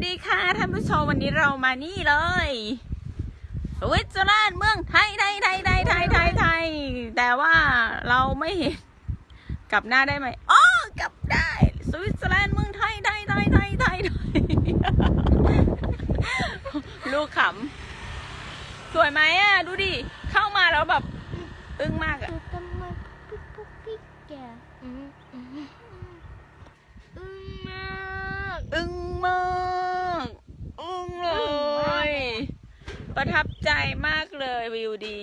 วัสดีค่ะท่านผู้ชมวันนี้เรามานี่เลยสวิตเซอร์แลนด์เมืองไทยไทยไทยไทยไทยไทยไทยแต่ว่าเราไม่เห็นกลับหน้าได้ไหมอ๋อกลับได้ สวิตเซอร์แลนด์เมืองไทยไทยไทยไทยไทยไทยลูกขำสวยไหมอะ ดูดิ เข้ามาแล้วแบบ อึ้งมากอะ ดูทำไมปุ๊กปุ๊กปิ๊กแกอืมอืมอืมมาก อึ้งมากอึ้งเลย ประทับใจมากเลยวิวดี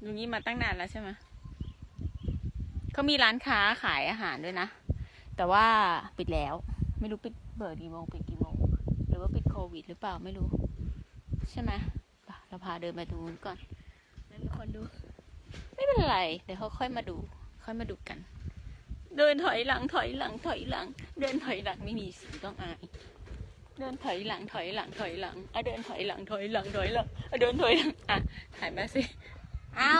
อย่างนี้มาตั้งนานแล้วใช่ไหมเขามีร้านค้าขายอาหารด้วยนะ แต่ว่าปิดแล้ว ไม่รู้ปิดเปิดกี่โมงปิดกี่โมง หรือว่าปิดโควิดหรือเปล่าไม่รู้ ใช่ไหมเราพาเดินไปตรงนู้นก่อนแล้วมีคนดู ไม่เป็นไร เดี๋ยวเขาค่อยมาดู ค่อยมาดูกัน เดินถอยหลังถอยหลังถอยหลัง เดินถอยหลังไม่มีสีต้องอาย เดินถอยหลังถอยหลังถอยหลังอะเดินถอยหลังถอยหลังถอยหลังอะเดินถอยหลังอะถ่ายมาสิเอา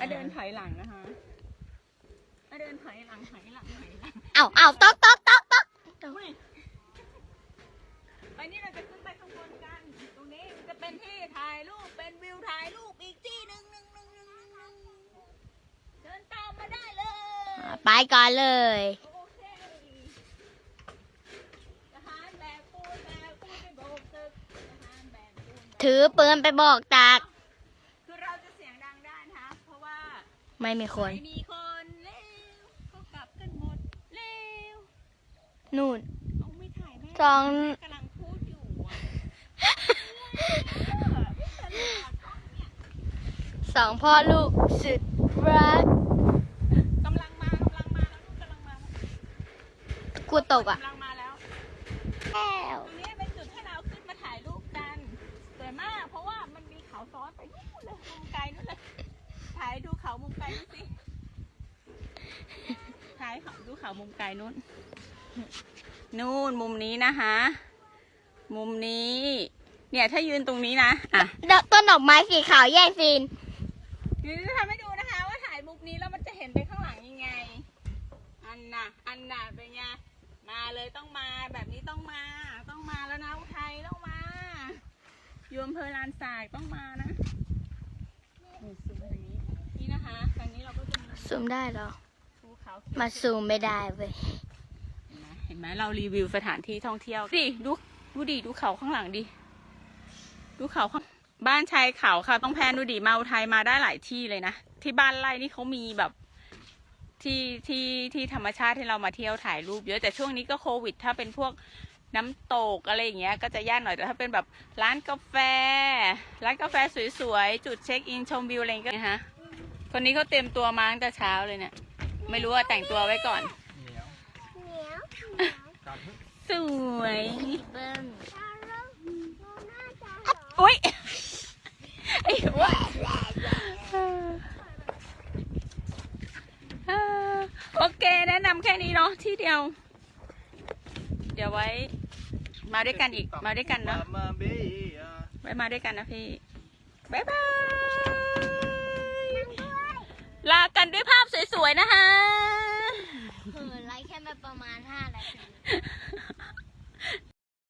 อะเดินถอยหลังนะคะอะเดินถอยหลังถอยหลังถอยหลังเอาเอาต๊อกต๊อกต๊อกต๊อกอุ้ยไปนี่เราจะขึ้นไปข้างบนกัน ตรงนี้จะเป็นที่ถ่ายรูปเป็นวิวถ่ายรูปอีกที่หนึ่งหนึ่งหนึ่งหนึ่งหนึ่งหนึ่งเดินตามมาได้เลย ไปก่อนเลย โอเคทหารแบกปูนแบกปูนไปโบกตึกทหารแบกปูนแบก ถือปืนไปบอกตาก คือเราจะเสียงดังได้นะคะเพราะว่าไม่มีคน ไม่มีคนเร็วเขากลับกันหมดเร็วนู่น เอาไม่ถ่ายแม่สอง แม่กำลังพูดอยู่อะเออไม่สนุกอะกล้องเนี่ยสองพ่อลูกสุดรักกำลังมากำลังมาแล้วลูกกำลังมากูตกอะกำลังมาแล้วแก้ว ตรงนี้ เขาซ้อนไปนู่นเลยมุมไกลนู่นเลยถ่ายดูเขามุมไกลนู่นสิถ่ายเขาดูเขามุมไกลนู่น นู่นมุมนี้นะคะ มุมนี้ เนี่ยถ้ายืนตรงนี้นะอะดอกต้นดอกไม้สีขาวแย่งซีนเดี๋ยวจะทำให้ดูนะคะ ว่าถ่ายมุมนี้แล้วมันจะเห็นไปข้างหลังยังไง อันน่ะ อันน่ะเป็นไงมาเลยต้องมาแบบนี้ต้องมา ต้องมาแล้วนะอุทัยต้องมา อยู่อำเภอลานสายต้องมานะนี่ซูมทางนี้นี่นะคะทางนี้เราก็จะมีซูมได้เหรอ ภูเขาเขียวมาซูมไม่ได้เว้ยเห็นไหมเห็นไหมเรารีวิวสถานที่ท่องเที่ยวดิดูดูดิดูเขาข้างหลังดิดูเขาข้างบ้านชายเขาค่ะ ต้องแพนดูดิมาอุทัยมาได้หลายที่เลยนะที่บ้านไร่นี่เขามีแบบ ที่ที่ที่ธรรมชาติให้เรามาเที่ยวถ่ายรูปเยอะแต่ช่วงนี้ก็โควิด ถ้าเป็นพวก น้ำตกอะไรอย่างเงี้ยก็จะยากหน่อยแต่ถ้าเป็นแบบร้านกาแฟ ร้านกาแฟสวยๆ จุดเช็คอินชมวิวอะไรอย่างเงี้ยนะคะคนนี้เขาเตรียมตัวมาตั้งแต่เช้าเลยเนี่ย ไม่รู้ว่าแต่งตัวไว้ก่อนเหนียวเหนียวกัดฮึสวยเบิ้มอุ้ยไอ้หัวเออโอเคแนะนำแค่นี้เนาะที่เดียว เดี๋ยวไว้ มาด้วยกันอีก มาด้วยกันเนาะไว้มาด้วยกันนะพี่บ๊ายบายลากันด้วยภาพสวยๆนะคะเออไลค์แค่ประมาณห้านาที